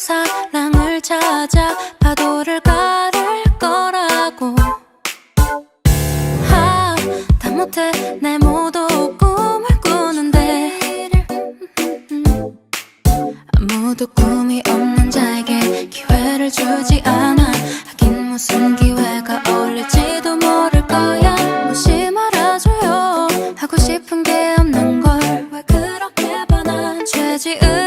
사랑을 찾아 파도를 가를 거라고. 하다 못해 내 모두 꿈을 꾸는데. 아무도 꿈이 없는 자에게 기회를 주지 않아. 하긴 무슨 기회가 어울릴지도 모를 거야. 무시 말아줘요. 하고 싶은 게 없는 걸. 왜 그렇게 반한 죄 지은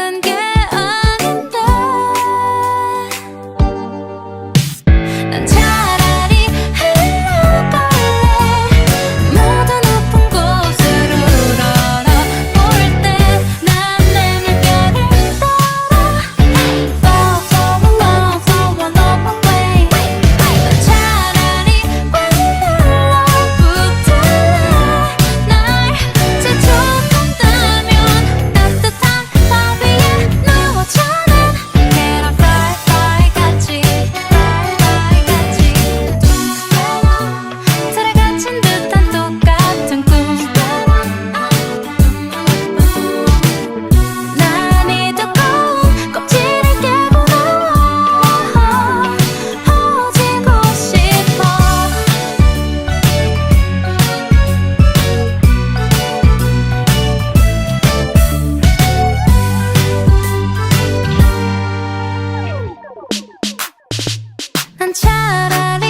차라리